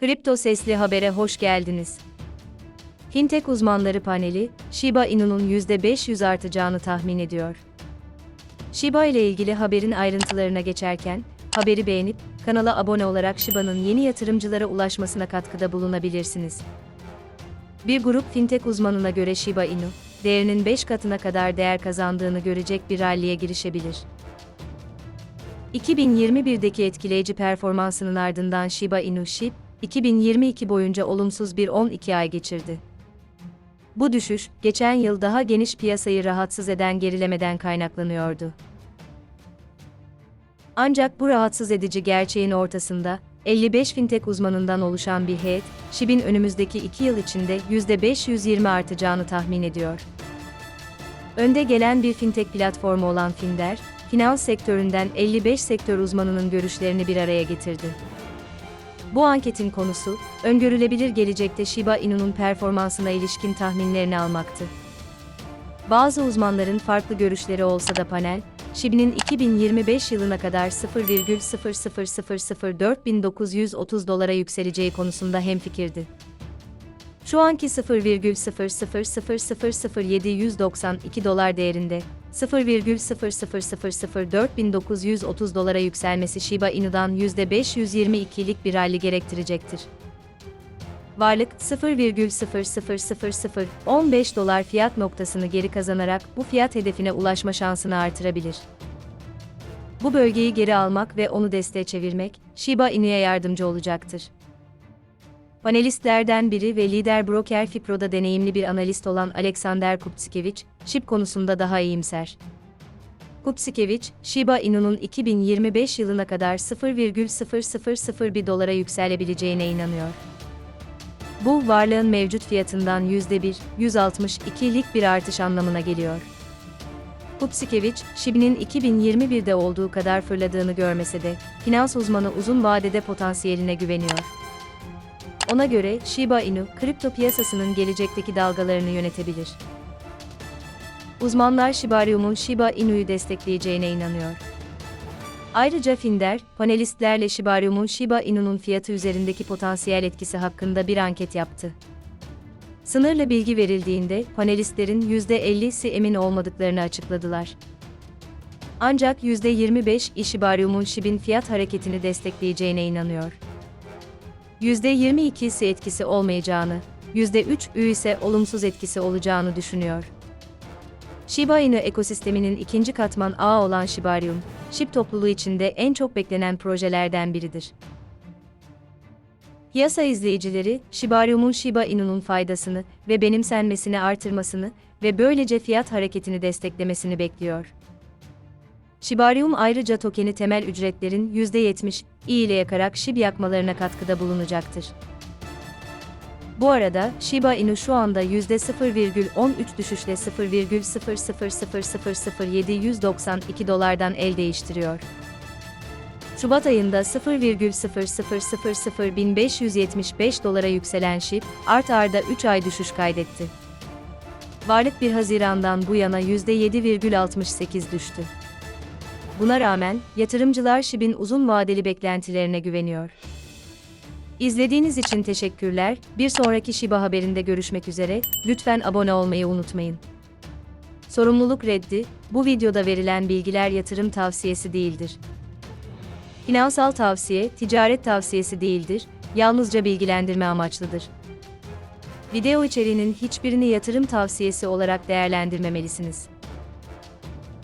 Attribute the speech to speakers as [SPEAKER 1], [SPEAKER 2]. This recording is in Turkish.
[SPEAKER 1] Kripto Sesli Haber'e hoş geldiniz. Fintech uzmanları paneli, Shiba Inu'nun %500 artacağını tahmin ediyor. Shiba ile ilgili haberin ayrıntılarına geçerken, haberi beğenip, kanala abone olarak Shiba'nın yeni yatırımcılara ulaşmasına katkıda bulunabilirsiniz. Bir grup fintech uzmanına göre Shiba Inu, değerinin 5 katına kadar değer kazandığını görecek bir ralliye girişebilir. 2021'deki etkileyici performansının ardından Shiba Inu SHIB, 2022 boyunca olumsuz bir 12 ay geçirdi. Bu düşüş, geçen yıl daha geniş piyasayı rahatsız eden gerilemeden kaynaklanıyordu. Ancak bu rahatsız edici gerçeğin ortasında, 55 fintech uzmanından oluşan bir heyet, SHIB'in önümüzdeki 2 yıl içinde %520 artacağını tahmin ediyor. Önde gelen bir fintech platformu olan Finder, finans sektöründen 55 sektör uzmanının görüşlerini bir araya getirdi. Bu anketin konusu, öngörülebilir gelecekte Shiba Inu'nun performansına ilişkin tahminlerini almaktı. Bazı uzmanların farklı görüşleri olsa da panel, Shiba'nın 2025 yılına kadar 0,0004930 dolara yükseleceği konusunda hemfikirdi. Şu anki 0,0000792 dolar değerinde, 0,0004930 dolara yükselmesi Shiba Inu'dan %522'lik bir rally gerektirecektir. Varlık 0,00015 dolar fiyat noktasını geri kazanarak bu fiyat hedefine ulaşma şansını artırabilir. Bu bölgeyi geri almak ve onu desteğe çevirmek, Shiba Inu'ya yardımcı olacaktır. Panelistlerden biri ve lider broker Fipro'da deneyimli bir analist olan Alexander Kupskevich, SHIB konusunda daha iyimser. Kupskevich, Shiba Inu'nun 2025 yılına kadar 0,0001 dolara yükselebileceğine inanıyor. Bu, varlığın mevcut fiyatından %1, 162'lik bir artış anlamına geliyor. Kupskevich, SHIB'nin 2021'de olduğu kadar fırladığını görmese de, finans uzmanı uzun vadede potansiyeline güveniyor. Ona göre Shiba Inu, kripto piyasasının gelecekteki dalgalarını yönetebilir. Uzmanlar Shibarium'un Shiba Inu'yu destekleyeceğine inanıyor. Ayrıca Finder, panelistlerle Shibarium'un Shiba Inu'nun fiyatı üzerindeki potansiyel etkisi hakkında bir anket yaptı. Sınırlı bilgi verildiğinde panelistlerin %50'si emin olmadıklarını açıkladılar. Ancak %25 Shibarium'un Shib'in fiyat hareketini destekleyeceğine inanıyor. %22'si etkisi olmayacağını, %3'ü ise olumsuz etkisi olacağını düşünüyor. Shiba Inu ekosisteminin ikinci katman ağı olan Shibarium, SHIB topluluğu içinde en çok beklenen projelerden biridir. Piyasa izleyicileri, Shibarium'un Shiba Inu'nun faydasını ve benimsenmesini artırmasını ve böylece fiyat hareketini desteklemesini bekliyor. Shibarium ayrıca tokeni temel ücretlerin %70 ile yakarak SHIB yakmalarına katkıda bulunacaktır. Bu arada, Shiba Inu şu anda %0,13 düşüşle 0,0000792 dolardan el değiştiriyor. Şubat ayında 0,0001575 dolara yükselen SHIB, art arda 3 ay düşüş kaydetti. Varlık 1 Haziran'dan bu yana %7,68 düştü. Buna rağmen, yatırımcılar SHIB'in uzun vadeli beklentilerine güveniyor. İzlediğiniz için teşekkürler. Bir sonraki Shiba haberinde görüşmek üzere. Lütfen abone olmayı unutmayın. Sorumluluk reddi, bu videoda verilen bilgiler yatırım tavsiyesi değildir. Finansal tavsiye, ticaret tavsiyesi değildir, yalnızca bilgilendirme amaçlıdır. Video içeriğinin hiçbirini yatırım tavsiyesi olarak değerlendirmemelisiniz.